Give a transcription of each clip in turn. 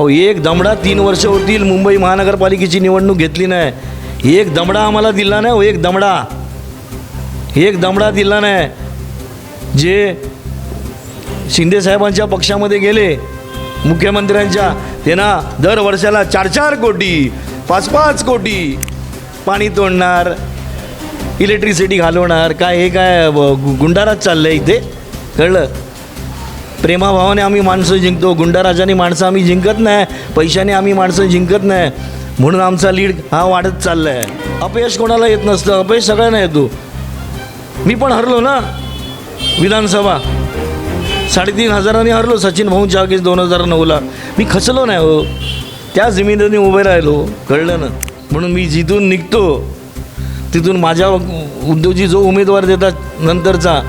अहो एक दमडा तीन वर्ष होतील मुंबई महानगरपालिकेची निवडणूक घेतली नाही. एक दमडा आम्हाला दिला नाही हो एक दमडा. एक दमडा दिला नाही. जे शिंदे साहेबांच्या पक्षामध्ये गेले मुख्यमंत्र्यांच्या त्यांना दर वर्षाला चार चार कोटी पाच पाच कोटी पाणी तोडणार इलेक्ट्रिसिटी घालवणार काय हे काय गुंडाराच चाललं आहे इथे? कळलं? प्रेमाभावाने आम्ही माणसं जिंकतो गुंडाराजाने माणसं आम्ही जिंकत नाही पैशाने आम्ही माणसं जिंकत नाही. म्हणून आमचा लीड हा वाढत चालला आहे अपयश कोणाला येत नसतं अपयश सगळ्यांना येतो. मी पण हरलो ना विधानसभा. साडेतीन हजारांनी हरलो सचिन भाऊ चाळीस दोन हजार नऊला. मी खचलो नाही हो. त्या जमिनीने उभे राहिलो कळलं ना. म्हणून मी जिथून निघतो तिथून माझ्या उद्योगी जो उमेदवार देतात नंतरचा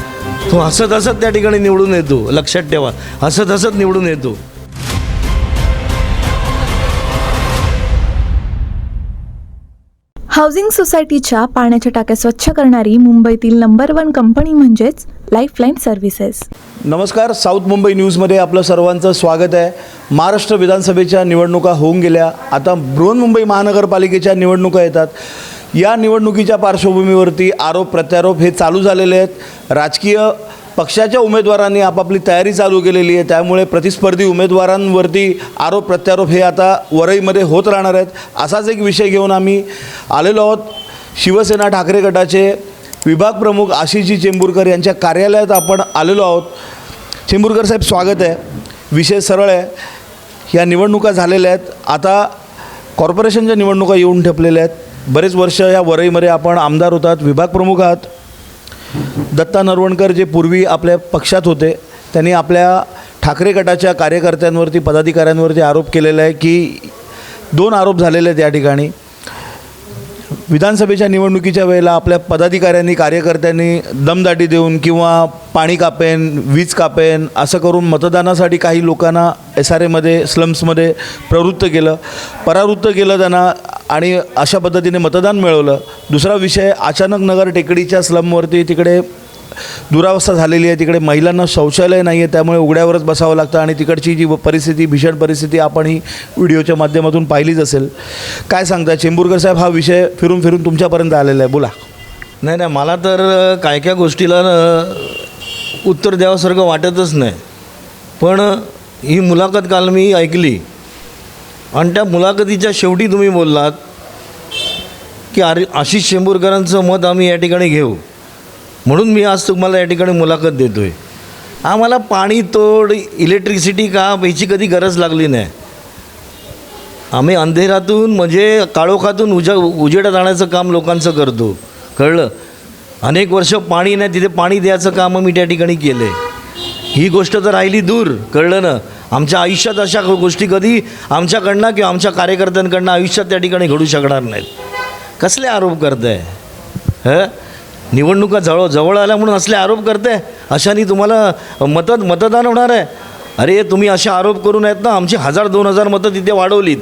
तो हसत हसत त्या ठिकाणी निवडून येतो. लक्षात ठेवा. हसत हसत निवडून येतो. हाऊसिंग सोसायटीच्या पाण्याच्या टाक्या स्वच्छ करणारी मुंबईतील नंबर वन कंपनी म्हणजेच लाईफलाईन सर्व्हिसेस नमस्कार साऊथ मुंबई न्यूजमध्ये आपलं सर्वांचं स्वागत आहे. महाराष्ट्र विधानसभेच्या निवडणुका होऊन गेल्या. आता बृहन्मुंबई महानगरपालिकेच्या निवडणुका येतात. या निवडणुकीच्या पार्श्वभूमीवरती आरोप प्रत्यारोप हे चालू झालेले आहेत. राजकीय पक्षाच्या उमेदवारांनी आपापली तयारी चालू केलेली आहे. त्यामुळे प्रतिस्पर्धी उमेदवारांवरती आरोप प्रत्यारोप हे आता वरईमध्ये होत राहणार आहेत. असाच एक विषय घेऊन आम्ही आलेलो आहोत. शिवसेना ठाकरे गटाचे विभाग प्रमुख आशिषजी चेंबूरकर यांच्या कार्यालयात आपण आलेलो आहोत. चेंबूरकर साहेब स्वागत आहे. विषय सरळ आहे. या निवडणुका झालेल्या आहेत. आता कॉर्पोरेशनच्या निवडणुका येऊन ठेपलेल्या आहेत. बरेच वर्ष या वरईमध्ये आपण आमदार होतात विभाग प्रमुख आहात. दत्ता नरवणकर जे पूर्वी आपल्या पक्षात होते त्यांनी आपल्या ठाकरे गटाच्या कार्यकर्त्यांवरती पदाधिकाऱ्यांवरती आरोप केलेला आहे की दोन आरोप झालेले आहेत या ठिकाणी. विधानसभेच्या निवडणुकीच्या वेळेला आपल्या पदाधिकाऱ्यांनी कार्यकर्त्यांनी दमदाटी देऊन किंवा पाणी कापेन वीज कापेन असं करून मतदानासाठी काही लोकांना एस आर एमध्ये स्लम्समध्ये प्रवृत्त केलं. परावृत्त केलं त्यांना आणि अशा पद्धतीने मतदान मिळवलं. दुसरा विषय अचानक नगर टेकडीच्या स्लमवरती तिकडे दुरावस्था झालेली आहे. तिकडे महिलांना शौचालय नाही आहे त्यामुळे उघड्यावरच बसावं लागतं आणि तिकडची जी परिस्थिती भीषण परिस्थिती आपण ही व्हिडिओच्या माध्यमातून पाहिलीच असेल. काय सांगता चेंबूरकर साहेब हा विषय फिरून फिरून तुमच्यापर्यंत आलेला आहे. बोला. नाही नाही मला तर काय काय गोष्टीला उत्तर द्यावंसारखं वाटतच नाही. पण ही मुलाखत काल मी ऐकली. आणि त्या मुलाखतीच्या शेवटी तुम्ही बोललात की आर आशिष शेंबूरकरांचं मत आम्ही या ठिकाणी घेऊ. म्हणून मी आज तुम्हाला या ठिकाणी मुलाखत देतो आहे आम्हाला पाणी तोड इलेक्ट्रिसिटी का याची कधी गरज लागली नाही? आम्ही अंधेरातून म्हणजे काळोखातून उजा उजेडात आणायचं काम लोकांचं करतो. कळलं? अनेक वर्ष पाणी नाही तिथे पाणी द्यायचं काम मी त्या ठिकाणी केलं आहे ही गोष्ट तर राहिली दूर. कळलं ना? आमच्या आयुष्यात अशा गोष्टी कधी आमच्याकडनं किंवा आमच्या कार्यकर्त्यांकडनं आयुष्यात त्या ठिकाणी घडू शकणार नाहीत. कसले आरोप करताय? ह? निवडणुका जवळ जवळ आल्या म्हणून असले आरोप करते अशाने तुम्हाला मत मतदान होणार आहे? अरे तुम्ही असे आरोप करून आहेत ना आमची हजार दोन हजार मतं तिथे वाढवलीत.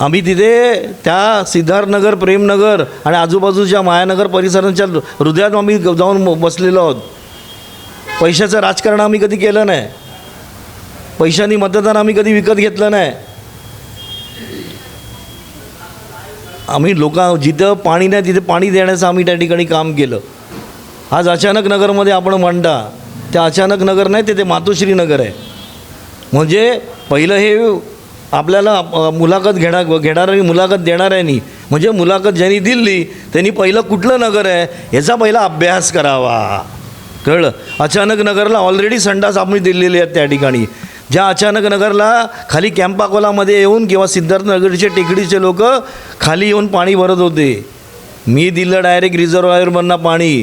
आम्ही तिथे त्या सिद्धार्थनगर प्रेमनगर आणि आजूबाजूच्या मायानगर परिसरांच्या हृदयात आम्ही जाऊन बसलेलो आहोत. पैशाचं राजकारण आम्ही कधी केलं नाही. पैशानी मतदान आम्ही कधी विकत घेतलं नाही. आम्ही लोक जिथं पाणी नाही तिथे पाणी देण्याचं आम्ही त्या ठिकाणी काम केलं. आज अचानक नगरमध्ये आपण म्हणता त्या अचानक नगर नाही ते ते मातोश्री नगर आहे. म्हणजे पहिलं हे आपल्याला मुलाखत घेणार घेणाऱ्यांनी मुलाखत देणाऱ्यांनी म्हणजे मुलाखत ज्यांनी दिली त्यांनी पहिलं कुठलं नगर आहे ह्याचा पहिला अभ्यास करावा. कळलं. अचानक नगरला ऑलरेडी संडास आम्ही दिलेले आहेत त्या ठिकाणी. ज्या अचानक नगरला खाली कॅम्पाकोलामध्ये येऊन किंवा सिद्धार्थनगरचे टेकडीचे लोक खाली येऊन पाणी भरत होते. मी दिलं डायरेक्ट रिझर्वायरमधनं पाणी.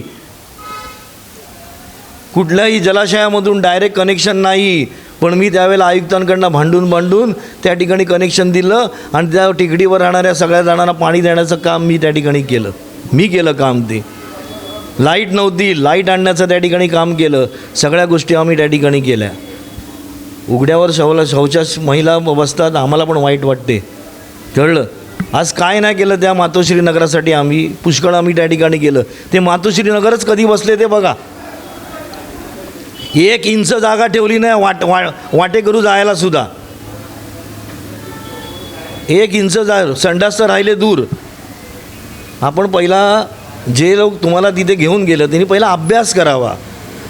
कुठल्याही जलाशयामधून डायरेक्ट कनेक्शन नाही. पण मी त्यावेळेला आयुक्तांकडनं भांडून भांडून त्या ठिकाणी कनेक्शन दिलं आणि त्या टेकडीवर राहणाऱ्या सगळ्या जणांना पाणी देण्याचं काम मी त्या ठिकाणी केलं. मी केलं काम ते. लाइट नव्हती लाइट आणण्याचं त्या ठिकाणी काम केलं. सगळ्या गोष्टी आम्ही त्या ठिकाणी केल्या. उघड्यावर शवला शौचा महिला बसतात आम्हाला पण वाईट वाटते. कळलं? आज काय नाही केलं त्या मातोश्री नगरासाठी आम्ही? पुष्कळ आम्ही त्या ठिकाणी केलं. ते मातोश्री नगरच कधी बसले ते बघा. एक इंच जागा ठेवली नाही वाट वा वाटेकरू जायला सुद्धा. एक इंच जा संडास तर राहिले दूर. आपण पहिला जे लोक तुम्हाला तिथे घेऊन गेलं त्यांनी पहिला अभ्यास करावा.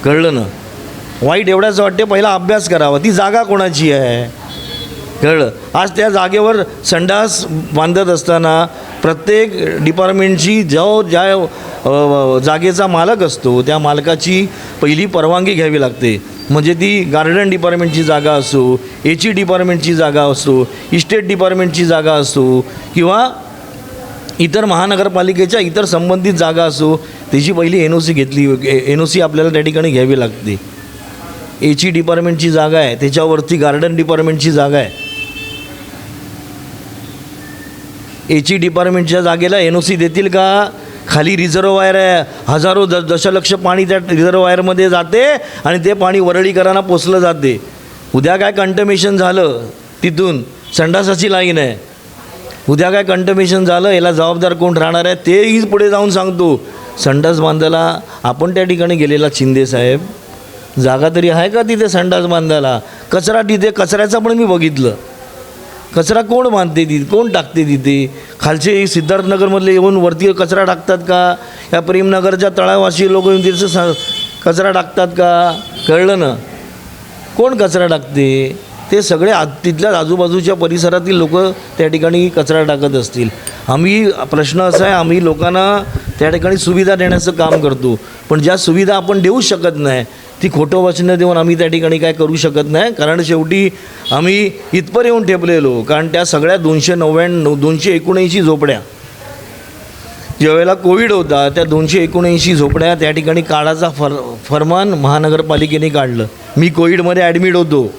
कळलं ना? वाईट एवढ्याच वाटते पहिला अभ्यास करावा. ती जागा कोणाची आहे? कळलं? आज त्या जागेवर संडास बांधत असताना प्रत्येक डिपार्टमेंटची जो ज्या जागेचा मालक असतो त्या मालकाची पहिली परवानगी घ्यावी लागते. म्हणजे ती गार्डन डिपार्टमेंटची जागा असो एची डिपार्टमेंटची जागा असो इस्टेट डिपार्टमेंटची जागा असो किंवा इतर महानगरपालिकेच्या इतर संबंधित जागा असो त्याची पहिली एन ओ सी घेतली एन ओ सी आपल्याला त्या ठिकाणी घ्यावी लागते. एची डिपार्टमेंटची जागा आहे त्याच्यावरती गार्डन डिपार्टमेंटची जागा आहे. एची डिपार्टमेंटच्या जागेला एन ओ सी देतील का? खाली रिझर्वायर आहे हजारो द दशलक्ष पाणी त्या रिझर्वायरमध्ये जाते आणि ते पाणी वरळीकरांना पोचलं जाते. उद्या काय कंटमेशन झालं तिथून संडासाची लाईन आहे. उद्या काय कंटमिशन झालं याला जबाबदार कोण राहणार आहे तेही पुढे जाऊन सांगतो. संडास बांधायला आपण त्या ठिकाणी गेलेला शिंदे साहेब. जागा तरी आहे का तिथे संडास बांधायला? कचरा तिथे कचऱ्याचा पण मी बघितलं. कचरा कोण बांधते तिथे कोण टाकते तिथे? खालचे सिद्धार्थनगरमधले येऊन वरती कचरा टाकतात का? या प्रेमनगरच्या तळावाशी लोक येऊन तिथं स कचरा टाकतात का? कळलं ना? कोण कचरा टाकते? ते सगळे आ तिथल्या आजूबाजूच्या परिसरातील लोक त्या ठिकाणी कचरा टाकत असतील. आम्ही प्रश्न असा आहे आम्ही लोकांना त्या ठिकाणी सुविधा देण्याचं काम करतो. पण ज्या सुविधा आपण देऊ शकत नाही ती खोटं वचनं देऊन आम्ही त्या ठिकाणी काय करू शकत नाही. कारण शेवटी आम्ही इथपर येऊन ठेपलेलो कारण त्या सगळ्या दोनशे नव्याण्णव दोनशे एकोणऐंशी झोपड्या ज्यावेळेला कोविड होता त्या दोनशे एकोणऐंशी झोपड्या त्या ठिकाणी काळाचा फर फरमान महानगरपालिकेने काढलं. मी कोविडमध्ये ॲडमिट होतो.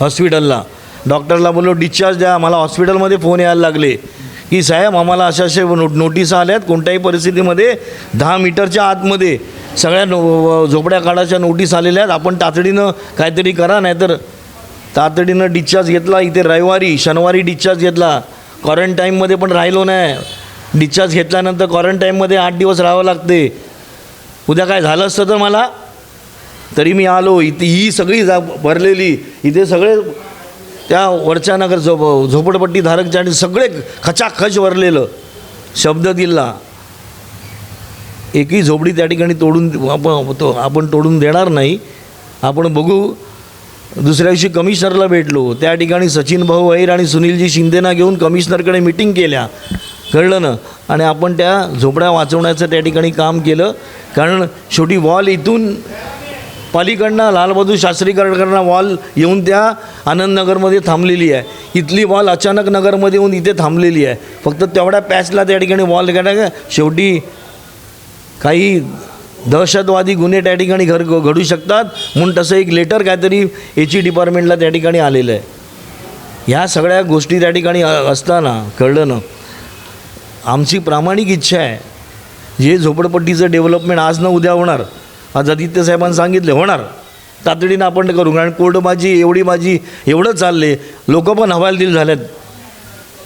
हॉस्पिटलला. डॉक्टरला बोललो डिस्चार्ज द्या मला हॉस्पिटलमध्ये फोन यायला लागले. की साहेब आम्हाला अशा असे नो नोटीस आल्यात कोणत्याही परिस्थितीमध्ये दहा मीटरच्या आतमध्ये सगळ्या नो झोपड्या काढाच्या नोटीस आलेल्या आहेत आपण तातडीनं काहीतरी करा नाहीतर तातडीनं डिस्चार्ज घेतला इथे रविवारी शनिवारी डिस्चार्ज घेतला. क्वारंटाईनमध्ये पण राहिलो नाही. डिस्चार्ज घेतल्यानंतर क्वारंटाईनमध्ये आठ दिवस राहावं लागते. उद्या काय झालं असतं तर मला तरी मी आलो इथे ही सगळी जा भरलेली इथे सगळे त्या वरच्या नगर झोप झोपडपट्टीधारकच्या आणि सगळे खचाखच भरलेलं शब्द दिला. एकही झोपडी त्या ठिकाणी तोडून आपण तो आपण तोडून देणार नाही. आपण बघू दुसऱ्या दिवशी कमिशनरला भेटलो. त्या ठिकाणी सचिन भाऊ अहिर आणि सुनीलजी शिंदेना घेऊन कमिशनरकडे मिटिंग केल्या. कळलं ना? आणि आपण त्या झोपड्या वाचवण्याचं त्या ठिकाणी काम केलं. कारण शेवटी वॉल इथून पालीकडनं लालबहादूर शास्त्रीकडनं वॉल येऊन त्या आनंदनगरमध्ये थांबलेली आहे. इथली वॉल अचानक नगरमध्ये येऊन इथे थांबलेली आहे. फक्त तेवढ्या पॅचला त्या ठिकाणी वॉल काय शेवटी काही दहशतवादी गुन्हे त्या ठिकाणी घर घडू शकतात. म्हणून तसं एक लेटर काहीतरी एच ई डिपार्टमेंटला त्या ठिकाणी आलेलं आहे. ह्या सगळ्या गोष्टी त्या ठिकाणी असताना कळलं ना आमची प्रामाणिक इच्छा आहे. जे झोपडपट्टीचं डेव्हलपमेंट आज न उद्या होणार आज आदित्य साहेबांनी सांगितले होणार. तातडीनं आपण करू कारण कोर्ट माझी एवढी माझी एवढं चालले लोक पण हवालदिल झाल्यात.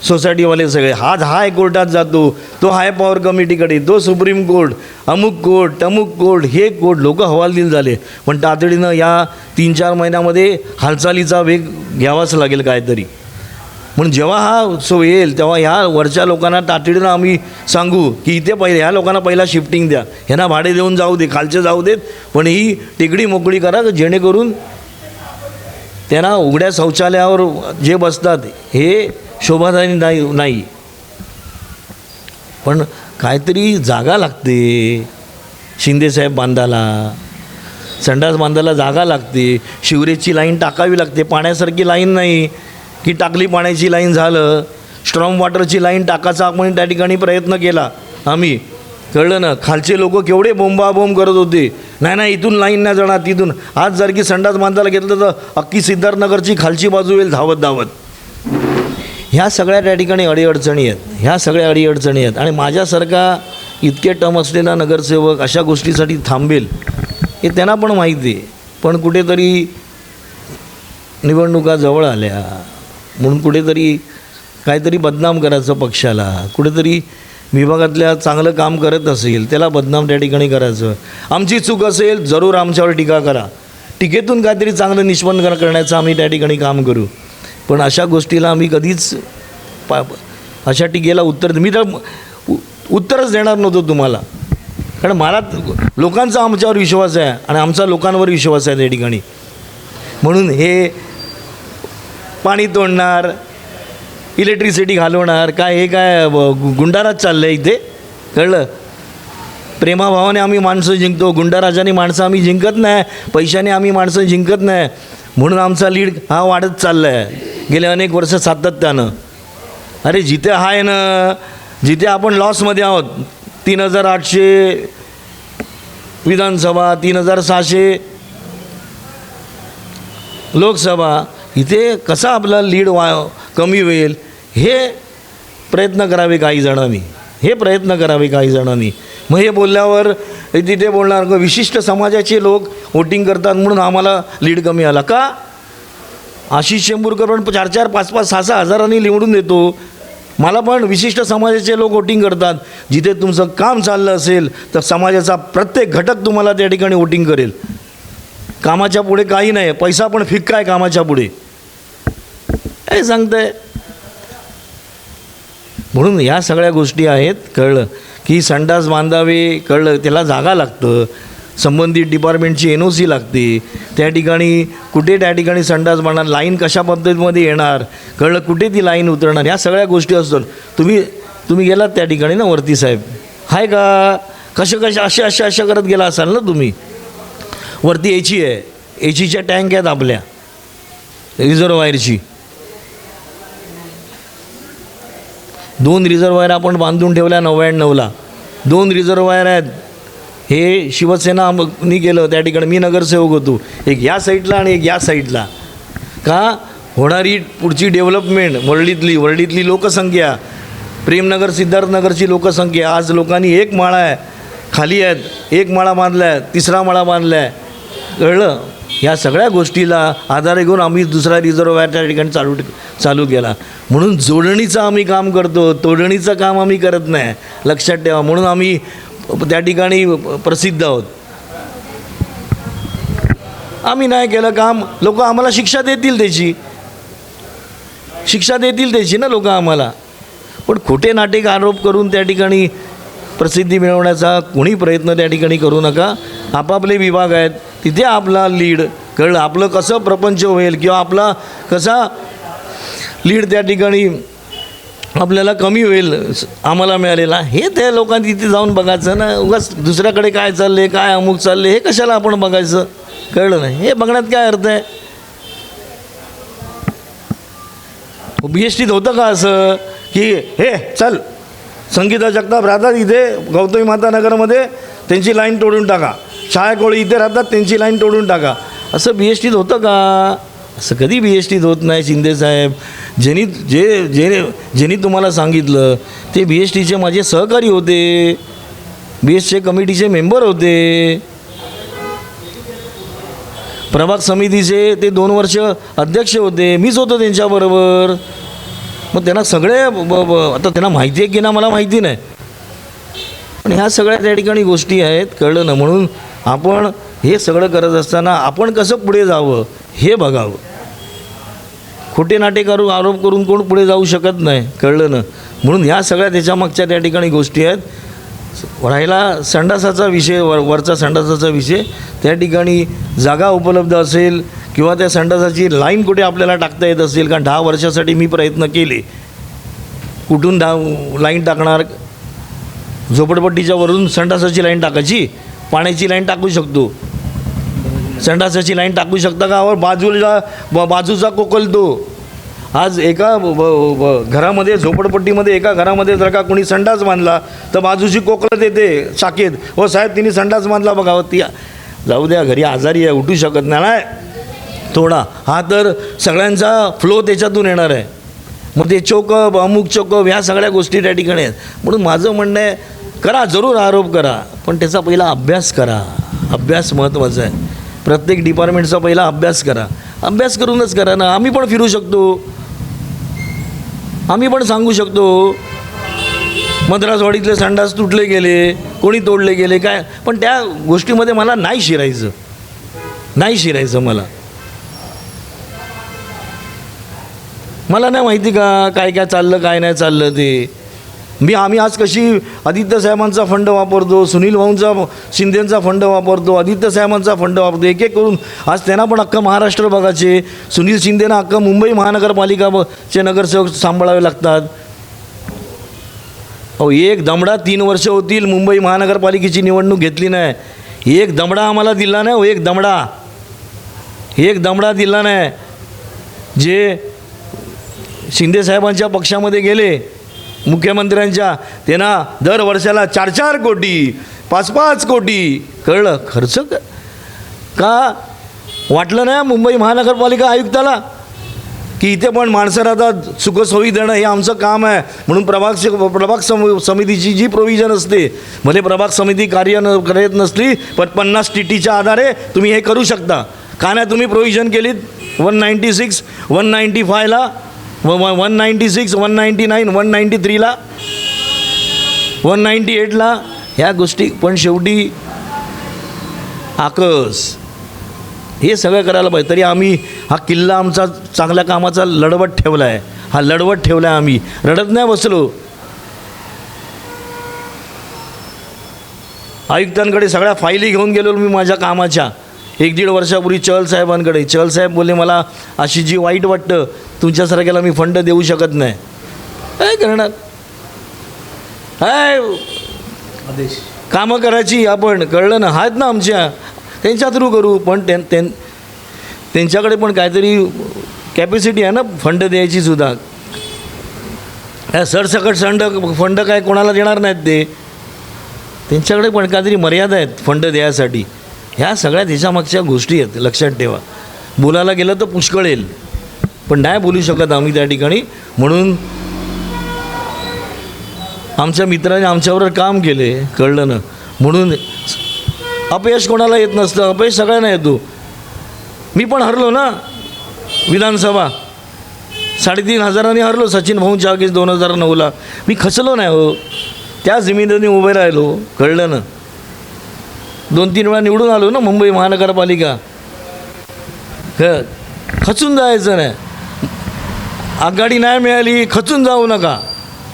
सोसायटीवाले सगळे आज हाय कोर्टात जातो तो हाय पॉवर कमिटीकडे तो सुप्रीम कोर्ट अमुक कोर्ट अमुक कोर्ट हे कोर्ट लोक हवालदिल झाले. पण तातडीनं या तीन चार महिन्यामध्ये हालचालीचा वेग घ्यावाच लागेल काहीतरी. म्हणून जेव्हा हा उत्सव येईल तेव्हा ह्या वरच्या लोकांना तातडीनं आम्ही सांगू की इथे पहिले ह्या लोकांना पहिला शिफ्टिंग द्या. ह्यांना भाडे देऊन जाऊ दे खालचे जाऊ देत पण ही टेकडी मोकळी करा जेणेकरून त्यांना उघड्या शौचालयावर जे बसतात हे शोभादायी नाही नाही. पण काहीतरी जागा लागते. शिंदेसाहेब बांधायला संडास बांधायला जागा लागते. शिवरेजची लाईन टाकावी लागते. पाण्यासारखी लाईन नाही. की टाकली पाण्याची लाईन झालं स्ट्रॉंग वॉटरची लाईन टाकायचा आपण त्या ठिकाणी प्रयत्न केला. आम्ही. कळलं ना? खालचे लोक केवढे बोंबाबोंब करत होते. नाही नाही इथून लाईन नाही जाणार तिथून. आज जर की संडास बांधायला घेतलं तर अख्खी सिद्धार्थनगरची खालची बाजू येईल धावत धावत ह्या सगळ्या त्या ठिकाणी अडीअडचणी आहेत. ह्या सगळ्या अडीअडचणी आहेत. आणि माझ्यासारखा इतके टम असलेला नगरसेवक अशा गोष्टीसाठी थांबेल हे त्यांना पण माहिती आहे. पण कुठेतरी निवडणुका जवळ आल्या. म्हणून कुठेतरी काहीतरी बदनाम करायचं पक्षाला. कुठेतरी विभागातल्या चांगलं काम करत असेल त्याला बदनाम त्या ठिकाणी करायचं. आमची चूक असेल जरूर आमच्यावर टीका करा. टीकेतून काहीतरी चांगलं निष्पन्न कर- करण्याचं आम्ही त्या ठिकाणी काम करू. पण अशा गोष्टीला आम्ही कधीच पा अशा टीकेला उत्तर मी तर उ- उत्तरच देणार नव्हतो तुम्हाला. कारण मला लोकांचा आमच्यावर विश्वास आहे आणि आमचा लोकांवर विश्वास आहे त्या ठिकाणी. म्हणून हे पाणी तोडणार इलेक्ट्रिसिटी घालवणार काय हे काय गुंडाराज चाललं आहे इथे? कळलं? प्रेमाभावाने आम्ही माणसं जिंकतो गुंडाराजाने माणसं आम्ही जिंकत नाही पैशाने आम्ही माणसं जिंकत नाही म्हणून आमचा लीड हा वाढत चालला आहे गेले अनेक वर्ष सातत्यानं. अरे जिथे आहे ना जिथे आपण लॉसमध्ये आहोत तीन हजार आठशे विधानसभा तीन हजार सहाशे लोकसभा इथे कसा आपला लीड वा कमी होईल हे प्रयत्न करावे काही जणांनी. हे प्रयत्न करावे काही जणांनी. मग हे बोलल्यावर तिथे बोलणार का विशिष्ट समाजाचे लोक वोटिंग करतात म्हणून आम्हाला लीड कमी आला. का? आशिष शेंबूरकर पण चार चार पाच पाच सहा सहा हजारांनी निवडून देतो. मला पण विशिष्ट समाजाचे लोक वोटिंग करतात. जिथे तुमचं काम चाललं असेल तर समाजाचा प्रत्येक घटक तुम्हाला त्या ठिकाणी वोटिंग करेल. कामाच्या पुढे काही नाही. पैसा पण फिक्का आहे कामाच्या पुढे? काय सांगतंय. म्हणून ह्या सगळ्या गोष्टी आहेत कळलं. की संडास बांधावे कळलं. त्याला जागा लागतं. संबंधित डिपार्टमेंटची एन ओ सी लागते. त्या ठिकाणी कुठे त्या ठिकाणी संडास बांधणार लाईन कशा पद्धतीमध्ये येणार कळलं कुठे ती लाईन उतरणार ह्या सगळ्या गोष्टी असतात. तुम्ही तुम्ही गेलात त्या ठिकाणी ना वरती साहेब? आहे का? कशा कशा अशा अशा अशा करत गेला असाल ना तुम्ही? वरती एची आहे. एचीच्या टँक आहेत आपल्या. रिझर्वायरची दोन रिझर्वायर आपण बांधून ठेवल्या नव्याण्णवला. दोन रिझर्वायर आहेत. हे शिवसेना मी केलं त्या ठिकाणी. मी नगरसेवक होतो. एक या साईडला आणि एक या साईडला का? होणारी पुढची डेव्हलपमेंट वर्ल्डीतली वर्ल्डीतली लोकसंख्या. प्रेमनगर सिद्धार्थनगरची लोकसंख्या. आज लोकांनी एक माळा आहे. खाली आहेत. एक माळा बांधला आहे. तिसरा माळा बांधला आहे. कळलं ह्या सगळ्या गोष्टीला आधारे घेऊन आम्ही दुसरा रिझर्व त्या ठिकाणी चालू चालू केला. म्हणून जोडणीचं आम्ही काम करतो तोडणीचं काम आम्ही करत नाही. लक्षात ठेवा म्हणून आम्ही त्या ठिकाणी प्रसिद्ध आहोत. आम्ही नाही केलं काम लोक आम्हाला शिक्षा देतील त्याची. शिक्षा देतील त्याची ना लोक आम्हाला. पण खोटे नाटेक आरोप करून त्या ठिकाणी प्रसिद्धी मिळवण्याचा कोणी प्रयत्न त्या ठिकाणी करू नका. आपापले विभाग आहेत तिथे आपला लीड कळलं. आपलं कसं प्रपंच होईल किंवा आपला कसा लीड त्या ठिकाणी आपल्याला कमी होईल आम्हाला मिळालेला हे त्या लोकांनी तिथे जाऊन बघायचं ना. उगाच दुसऱ्याकडे काय चालले काय अमुक चालले हे कशाला आपण बघायचं? कळलं नाही. हे बघण्यात काय अर्थ आहे? बी एस टीत होतं का असं? की हे चल. संगीता जगताप राहतात इथे गौतमी माता नगरमध्ये. त्यांची लाईन तोडून टाका. शाळेकोळी इथे राहतात त्यांची लाईन तोडून टाका. असं बी एस टीत होतं का? असं कधी बी एस टीत होत नाही शिंदेसाहेब ज्यांनी जे जे ज्यांनी तुम्हाला सांगितलं ते बी एस टीचे माझे सहकारी होते. बी एस चे कमिटीचे मेंबर होते. प्रभाग समितीचे ते दोन वर्ष अध्यक्ष होते. मीच होतो त्यांच्याबरोबर. मग त्यांना सगळे ब- ब- आता त्यांना माहिती आहे की ना मला माहिती नाही. पण ह्या सगळ्या त्या ठिकाणी गोष्टी आहेत कळलं ना? म्हणून आपण हे सगळं करत असताना आपण कसं पुढे जावं हे बघावं. खोटे नाटे करून आरोप करून कोण पुढे जाऊ शकत नाही कळलं ना? म्हणून ह्या सगळ्या त्याच्यामागच्या त्या ठिकाणी गोष्टी आहेत. राहिला संडासाचा विषय वर वरचा संडासाचा विषय. त्या ठिकाणी जागा उपलब्ध असेल किंवा त्या संडासाची लाईन कुठे आपल्याला टाकता येत असेल कारण दहा वर्षासाठी मी प्रयत्न केले. कुठून दहा लाईन टाकणार झोपडपट्टीच्या वरून संडासाची लाईन टाकायची. पाण्याची लाईन टाकू शकतो. संडासाची लाईन टाकू शकता का? वर बाजूला बाजूचा कोकल तो. आज एका ब- ब- घरामध्ये झोपडपट्टीमध्ये एका घरामध्ये जर का कोणी संडास बांधला तर बाजूची कोकलत येते शाखेत. हो साहेब तिने संडास बांधला बघा. ती जाऊ द्या घरी आजारी आहे उठू शकत नाही. नाही. थोडा. हा तर सगळ्यांचा फ्लो त्याच्यातून येणार आहे. मग ते चोकअप अमुक चोकअप ह्या सगळ्या गोष्टी त्या ठिकाणी आहेत. म्हणून माझं म्हणणं आहे करा जरूर आरोप करा पण त्याचा पहिला अभ्यास करा. अभ्यास महत्त्वाचा आहे. प्रत्येक डिपार्टमेंटचा पहिला अभ्यास करा. अभ्यास करूनच करा ना. आम्ही पण फिरू शकतो. आम्ही पण सांगू शकतो. मद्रासवाडीतले संडास तुटले गेले कोणी तोडले गेले काय? पण त्या गोष्टीमध्ये मला नाही शिरायचं. नाही शिरायचं मला. मला नाही माहिती का काय काय चाललं काय नाही चाललं ते. मी आम्ही आज कशी आदित्य साहेबांचा फंड वापरतो सुनील भाऊंचा शिंदेंचा फंड वापरतो आदित्य साहेबांचा फंड वापरतो एक एक करून आज त्यांना पण अख्खा महाराष्ट्र बघायचे. सुनील शिंदेना अख्खा मुंबई महानगरपालिका चे नगरसेवक सांभाळावे लागतात. अहो एक दमडा तीन वर्ष होतील मुंबई महानगरपालिकेची निवडणूक घेतली नाही. एक दमडा आम्हाला दिला नाही हो एक दमडा. एक दमडा दिला नाही. जे शिंदे साहेबांच्या पक्षामध्ये गेले मुख्यमंत्र्यांच्या त्यांना दर वर्षाला चार चार कोटी पाच पाच कोटी. कळलं? खर्च का वाटलं नाही मुंबई महानगरपालिका आयुक्ताला? की इथे पण माणसं राहतात सुखसोयी देणं हे आमचं काम आहे. म्हणून प्रभाग प्रभाग सम समितीची जी प्रोव्हिजन असते भले प्रभाग समिती कार्य न करत नसली पण पन्नास टी टीच्या आधारे तुम्ही हे करू शकता. का नाही तुम्ही प्रोव्हिजन केलीत? One ninety six one ninety फायला व one ninety six one ninety nine one ninety थ्रीला one ninety एटला ह्या गोष्टी पण शेवटी आकस. हे सगळं करायला पाहिजे. तरी आम्ही हा किल्ला आमचा चांगल्या कामाचा लढवत ठेवला आहे हा लढवत ठेवला आहे आम्ही. रडत नाही बसलो. आयुक्तांकडे सगळ्या फायली घेऊन गेलो मी माझ्या कामाच्या. एक दीड वर्षापूर्वी चहल साहेबांकडे. चहल साहेब बोलले मला अशी जी वाईट वाटतं तुमच्यासारख्याला मी फंड देऊ शकत नाही. काय करणार? काय आदेश. कामं करायची आपण कळलं ना? आहेत ना आमच्या. त्यांच्या थ्रू करू पण त्यां त्यां त्यांच्याकडे पण काहीतरी कॅपॅसिटी आहे ना फंड द्यायची सुद्धा. सरसकट फंड फंड काय कोणाला देणार नाहीत ते? त्यांच्याकडे पण काहीतरी मर्यादा आहेत फंड द्यायसाठी. ह्या सगळ्या त्याच्यामागच्या गोष्टी आहेत लक्षात ठेवा. बोलायला गेलं तर पुष्कळ येईल. पण नाही बोलू शकत आम्ही त्या ठिकाणी. म्हणून आमच्या मित्राने आमच्याबरोबर काम केले कळलं ना. म्हणून अपयश कोणाला येत नसतं अपयश सगळ्यांना येतो. मी पण हरलो ना विधानसभा. साडेतीन हजारांनी हरलो सचिन भाऊंच्या आगीच दोन हजार नऊला. मी खचलो नाही हो. त्या जमिनीने उभे राहिलो कळलं ना. दोन तीन वेळा निवडून आलो ना मुंबई महानगरपालिका. खचून जायचं नाही. आघाडी नाही मिळाली खचून जाऊ नका.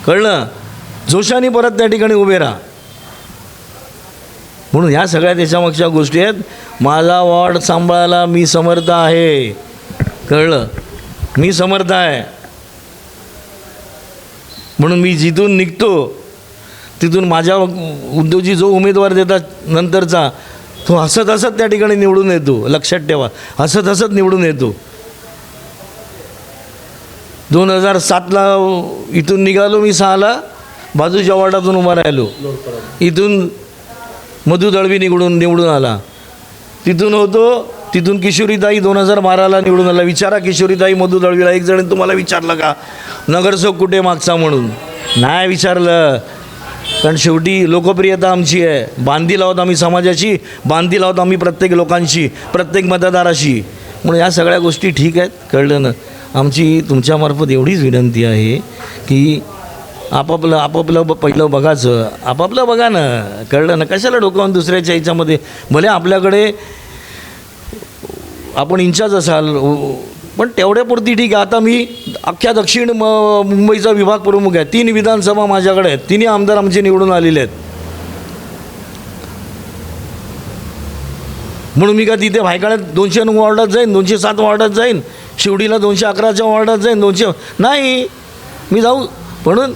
कळलं? जोशाने परत त्या ठिकाणी उभे राहा. म्हणून ह्या सगळ्या त्याच्यामागच्या गोष्टी आहेत. माझा वॉर्ड सांभाळायला मी समर्थ आहे. कळलं? मी समर्थ आहे. म्हणून मी जिथून निघतो तिथून माझ्या उद्योजी जो उमेदवार देतात नंतरचा तो हसत हसत त्या ठिकाणी निवडून येतो लक्षात ठेवा. हसत हसत निवडून येतो. दोन हजार सातला इथून निघालो मी सहाला बाजूच्या वॉर्डातून उभा राहिलो. इथून मधु दळवी निवडून निवडून आला. तिथून होतो तिथून किशोरीताई दोन हजार बाराला निवडून आला. विचारा किशोरीताई मधु दळवीला एक जण तुम्हाला विचारलं का? नगरसेवक कुठे मागचा म्हणून? नाही विचारलं. कारण शेवटी लोकप्रियता आमची आहे. बांधील आहोत आम्ही समाजाची बांधील आहोत आम्ही प्रत्येक लोकांशी प्रत्येक मतदाराशी. म्हणून या सगळ्या गोष्टी ठीक आहेत कळलं ना. आमची तुमच्यामार्फत एवढीच विनंती आहे की आपापलं आपापलं पहिलं बघायचं आपापलं बघा ना. कळलं ना? कशाला डोकावून दुसऱ्याच्या याच्यामध्ये? भले आपल्याकडे आपण इंचार्ज असाल पण तेवढ्यापुरती ठीक आहे. आता मी अख्ख्या दक्षिण म मुंबईचा विभाग प्रमुख आहे. तीन विधानसभा माझ्याकडे आहेत. तिन्ही आमदार आमचे निवडून आलेले आहेत. म्हणून मी का तिथे भायकाळ्यात दोनशे नऊ वॉर्डात जाईन दोनशे सात वॉर्डात जाईन. शिवडीला दोनशे अकराच्या वॉर्डात जाईन दोनशे नाही मी जाऊ. म्हणून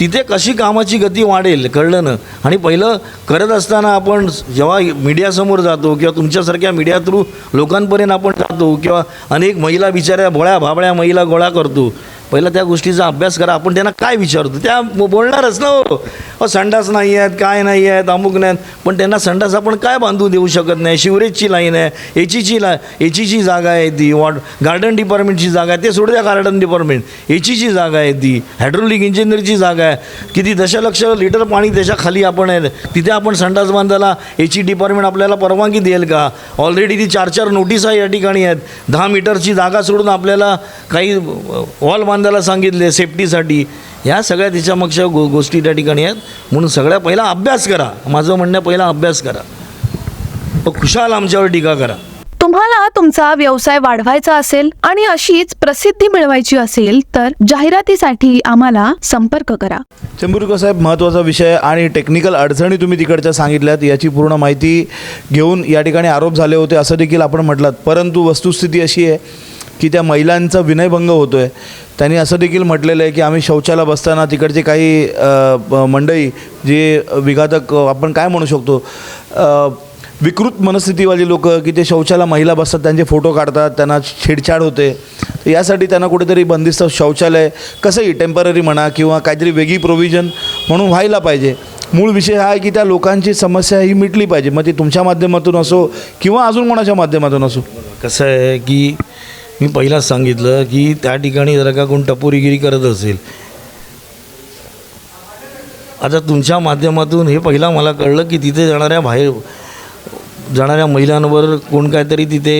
तिथे कशी कामाची गती वाढेल कळलं ना? आणि पहिलं करत असताना आपण जेव्हा मीडियासमोर जातो किंवा तुमच्यासारख्या मीडिया थ्रू लोकांपर्यंत आपण जातो किंवा अनेक महिला बिचाऱ्या भोळ्या भाबळ्या महिला गोळा करतो पहिला त्या गोष्टीचा अभ्यास करा. आपण त्यांना काय विचारतो? त्या बोलणारच ना हो. अहो, संडास नाही आहेत काय नाही आहेत अमुक नाहीत पण त्यांना संडास आपण काय बांधू देऊ शकत नाही? शिवरेजची लाईन आहे एचीची ला एचीची जागा आहे ती वॉट गार्डन डिपार्टमेंटची जागा आहे. ते सोडू द्या गार्डन डिपार्टमेंट. एचीची जागा आहे ती हायड्रोलिक इंजिनियरची जागा आहे. किती दशलक्ष लिटर पाणी त्याच्याखाली आपण आहे. तिथे आपण संडास बांधायला एची डिपार्टमेंट आपल्याला परवानगी देईल का? ऑलरेडी ती चार चार नोटीस आहे या ठिकाणी आहेत. दहा मीटरची जागा सोडून आपल्याला काही हॉल बांध बांधायला सांगितले सेफ्टीसाठी ह्या सगळ्या त्याच्यामागच्या गो गोष्टी त्या ठिकाणी आहेत. म्हणून सगळ्या पहिला अभ्यास करा. माझं म्हणणं पहिला अभ्यास करा. मग खुशाल आमच्यावर टीका करा. तुम्हाला तुमचा व्यवसाय वाढवायचा असेल आणि अशीच प्रसिद्धी मिळवायची असेल तर जाहिरातीसाठी आम्हाला संपर्क करा. चंबुरकर साहेब महत्त्वाचा विषय आणि टेक्निकल अडचणी तुम्ही तिकडच्या सांगितल्यात याची पूर्ण माहिती घेऊन या ठिकाणी आरोप झाले होते असं देखील आपण म्हटलात. परंतु वस्तुस्थिती अशी आहे की त्या महिलांचा विनयभंग होतो आहे त्यांनी असं देखील म्हटलेलं आहे की आम्ही शौचाला बसताना तिकडचे काही मंडई मंडळी जे विघातक आपण काय म्हणू शकतो विकृत मनस्थितीवाली लोक की ते शौचाला महिला बसतात त्यांचे फोटो काढतात त्यांना छेडछाड होते. तर यासाठी त्यांना कुठेतरी बंदिस्त शौचालय कसंही टेंपररी म्हणा किंवा काहीतरी वेगळी प्रोव्हिजन म्हणून व्हायला पाहिजे. मूळ विषय हा आहे की त्या लोकांची समस्या ही मिटली पाहिजे. मग ती तुमच्या माध्यमातून असो किंवा अजून कोणाच्या माध्यमातून असो? कसं आहे की मी पहिलाच सांगितलं की त्या ठिकाणी जर का कोण टपोरीगिरी करत असेल. आता तुमच्या माध्यमातून हे पहिला मला कळलं की तिथे जाणाऱ्या बाहेर जाणाऱ्या महिलांवर कोण काहीतरी तिथे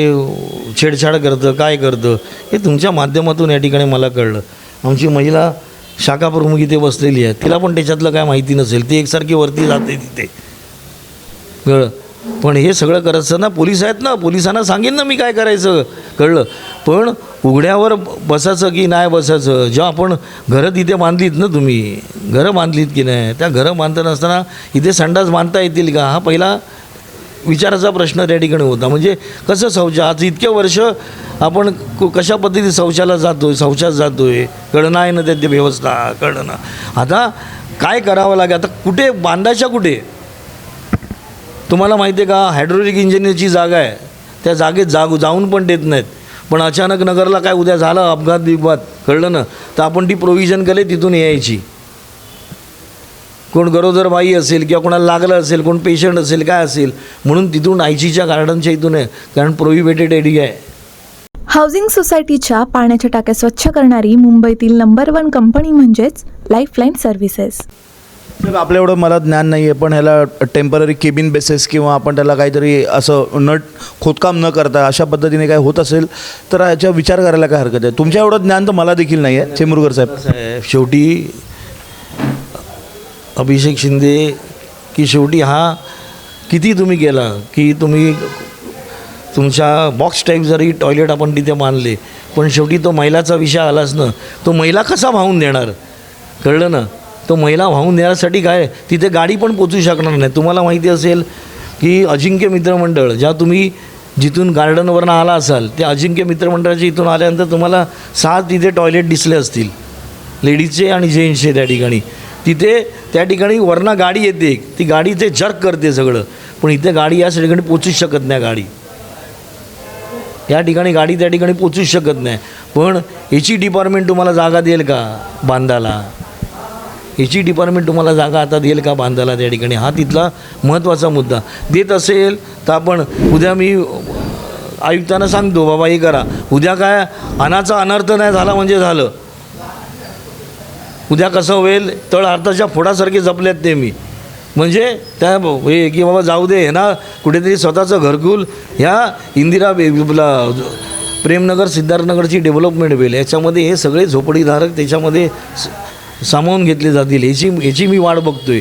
छेडछाड करतं काय करतं हे तुमच्या माध्यमातून या ठिकाणी मला कळलं. आमची महिला शाखा प्रमुख इथे बसलेली आहे. तिला पण त्याच्यातलं काय माहिती नसेल. ती एकसारखी वरती जाते तिथे. कळलं? पण हे सगळं करत असताना पोलीस आहेत ना पोलिसांना सांगेन ना मी काय करायचं कळलं? पण उघड्यावर बसायचं की नाही बसायचं? जेव्हा आपण घरं तिथे बांधलीत ना तुम्ही घरं बांधलीत की नाही? त्या घरं बांधत असताना इथे संडास बांधता येतील का? हा पहिला विचाराचा प्रश्न त्या ठिकाणी होता. म्हणजे कसं शौच आज इतके वर्ष आपण क- कशा पद्धतीने शौचाला जातो आहे शौचात जातो आहे कळणं आहे ना त्याची व्यवस्था कळणं ना. आता काय करावं लागेल आता कुठे? बांधायच्या कुठे? तुम्हाला माहिती आहे का हायड्रोलिक इंजिनियरची जागा आहे त्या जागेत जाग जाऊन पण देत नाहीत. पण अचानक नगरला काय उद्या झालं अपघात बिघात कळलं ना तर आपण ती प्रोव्हिजन केले तिथून यायची. कोण गरोदर बाई असेल किंवा कोणाला लागलं असेल कोण पेशंट असेल काय असेल म्हणून तिथून आयचीच्या गार्डनच्या इथून आहे कारण प्रोहिबिटेड एरिया आहे. हाऊसिंग सोसायटीच्या पाण्याच्या टाक्या स्वच्छ करणारी मुंबईतील नंबर वन कंपनी म्हणजेच लाईफलाईन सर्व्हिसेस सर आपल्या एवढं मला ज्ञान नाही आहे पण ह्याला टेंपररी केबिन बेसेस किंवा आपण त्याला काहीतरी असं नट खोदकाम न करता अशा पद्धतीने काय होत असेल तर ह्याच्या विचार करायला काय हरकत आहे? तुमच्या एवढं ज्ञान तर मला देखील नाही आहे चेंबूरकर साहेब शेवटी अभिषेक शिंदे की शेवटी हा किती तुम्ही केला की तुम्ही तुमच्या बॉक्स टाईप जरी टॉयलेट आपण तिथे मानले पण शेवटी तो महिलाचा विषय आलाच ना तो महिला कसा वाहून देणार? कळलं ना? तो महिला वाहून नेण्यासाठी काय? तिथे गाडी पण पोचू शकणार नाही. तुम्हाला माहिती असेल की अजिंक्य मित्रमंडळ ज्या तुम्ही जिथून गार्डनवरनं आला असाल त्या अजिंक्य मित्रमंडळाच्या इथून आल्यानंतर तुम्हाला सहा तिथे टॉयलेट दिसले असतील. लेडीजचे आणि जेंट्सचे त्या ठिकाणी. तिथे त्या ठिकाणी वरनं गाडी येते. ती गाडी ते जर्क करते सगळं. पण इथे गाडी या ठिकाणी पोचूच शकत नाही गाडी. या ठिकाणी गाडी त्या ठिकाणी पोचूच शकत नाही. पण याची डिपार्टमेंट तुम्हाला जागा देईल का बांधाला? ह्याची डिपार्टमेंट तुम्हाला जागा आता देईल का बांधायला त्या ठिकाणी? हा तिथला महत्त्वाचा मुद्दा. देत असेल तर आपण उद्या मी आयुक्तांना सांगतो बाबा हे करा. उद्या काय अनाचा अनर्थ नाही झाला म्हणजे झालं. उद्या कसं होईल? तळ अर्थाच्या फोडासारखे जपल्यात ते मी. म्हणजे त्या हे की बाबा जाऊ दे हे ना कुठेतरी स्वतःचं घरकुल ह्या इंदिरा बेबीला प्रेमनगर सिद्धार्थनगरची डेव्हलपमेंट होईल. याच्यामध्ये हे सगळे झोपडीधारक त्याच्यामध्ये सामावून घेतले जातील. ह्याची ह्याची मी वाट बघतोय.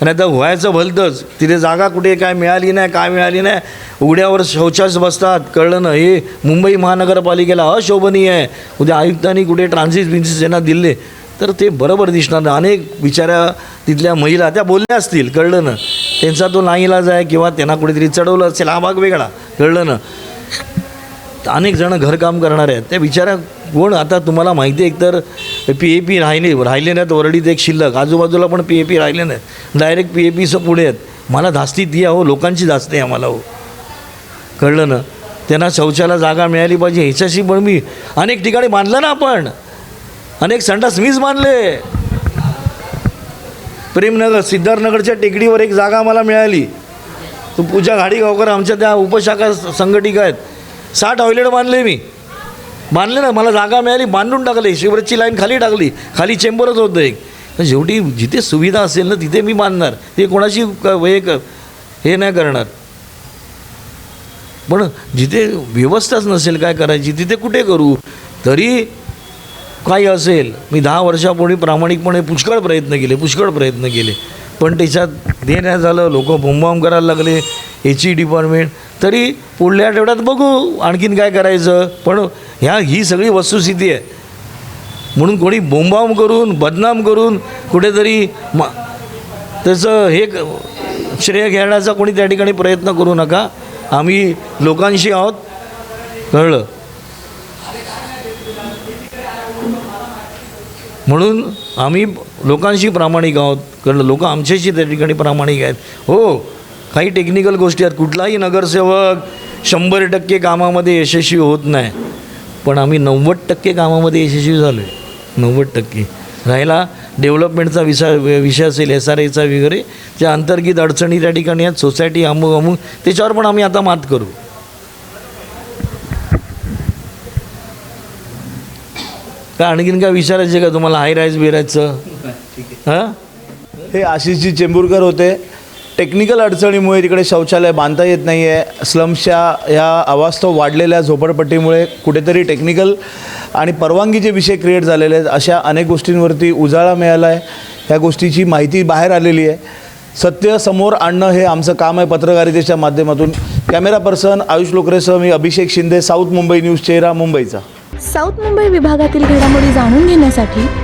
आणि आता व्हायचं भलतंच. तिथे जागा कुठे काय मिळाली नाही काय मिळाली नाही. उघड्यावर शौचास बसतात. कळलं ना हे मुंबई महानगरपालिकेला अशोभनीय आहे. उद्या आयुक्तांनी कुठे ट्रान्झिट बिन्झिट यांना दिले तर ते बरोबर दिसणार अनेक बिचाऱ्या तिथल्या महिला त्या बोलल्या असतील. कळलं ना. त्यांचा तो नाईलाज आहे किंवा त्यांना कुठेतरी चढवलं असेल हा भाग वेगळा. कळलं ना. अनेक जणं घरकाम करणारे आहेत. त्या बिचाऱ्या कोण? आता तुम्हाला माहिती आहे एकतर पी ए पी राहिले राहिले नाहीत वरडीत एक शिल्लक. आजूबाजूला पण पी ए पी राहिले नाहीत. डायरेक्ट पी ए पीचं पुढे आहेत. मला धास्ती ती हो लोकांची धास्ती आहे आम्हाला हो. कळलं ना? त्यांना शौचाला जागा मिळाली पाहिजे ह्याच्याशी पण मी अनेक ठिकाणी बांधलं ना आपण. अनेक संडास मीच बांधले. प्रेमनगर सिद्धार्थनगरच्या टेकडीवर एक जागा मला मिळाली. तो पूजा घाडीगावकर आमच्या त्या उपशाखा संघटिका आहेत. सहा टॉयलेट बांधले मी. बांधले ना मला जागा मिळाली बांधून टाकले शिवरची लाईन खाली टाकली खाली चेंबरच होतं एक. शेवटी जिथे सुविधा असेल ना तिथे मी बांधणार. ते कोणाशी क- हे क- हे नाही करणार. पण जिथे व्यवस्थाच नसेल काय करायची तिथे कुठे करू? तरी काही असेल. मी दहा वर्षापूर्वी प्रामाणिकपणे पुष्कळ प्रयत्न केले पुष्कळ प्रयत्न केले. पण त्याच्यात देण्यात झालं लोक बोंबाम करायला लागले. एच ई डिपार्टमेंट तरी पुढल्या आठवड्यात बघू आणखीन काय करायचं. पण ह्या ही सगळी वस्तुस्थिती आहे. म्हणून कोणी बोंबाम करून बदनाम करून कुठेतरी म त्याचं हे श्रेय घेण्याचा कोणी त्या ठिकाणी प्रयत्न करू नका. आम्ही लोकांशी आहोत. कळलं? म्हणून आम्ही लोकांशी प्रामाणिक आहोत. कळलं? लोक आमच्याशी त्या ठिकाणी प्रामाणिक आहेत. हो काही टेक्निकल गोष्टी आहेत. कुठलाही नगरसेवक शंभर टक्के कामामध्ये यशस्वी होत नाही. पण आम्ही नव्वद टक्के कामामध्ये यशस्वी झालो आहे नव्वद टक्के. राहिला डेव्हलपमेंटचा विषय विषय असेल एस आर एचा वगैरे ज्या अंतर्गत अडचणी त्या ठिकाणी आहेत. सोसायटी अमुक अमुक त्याच्यावर पण आम्ही आता मात करू. का आणखीन काय विचारायचं का तुम्हाला? हाय राईज बिरायचं हां? हे आशिषजी चेंबूरकर होते. टेक्निकल अडचणीमुळे तिकडे शौचालय बांधता येत नाही आहे स्लम्सच्या ह्या अवास्तव वाढलेल्या झोपडपट्टीमुळे कुठेतरी टेक्निकल आणि परवानगीचे विषय क्रिएट झालेले आहेत. अशा अनेक गोष्टींवरती उजाळा मिळाला आहे ह्या गोष्टीची माहिती बाहेर आलेली आहे. सत्य समोर आणणं हे आमचं काम आहे पत्रकारितेच्या माध्यमातून. कॅमेरा पर्सन आयुष लोकरेसह मी अभिषेक शिंदे साऊथ मुंबई न्यूज चेहरा मुंबईचा. साऊथ मुंबई विभागातील घडामोडी जाणून घेण्यासाठी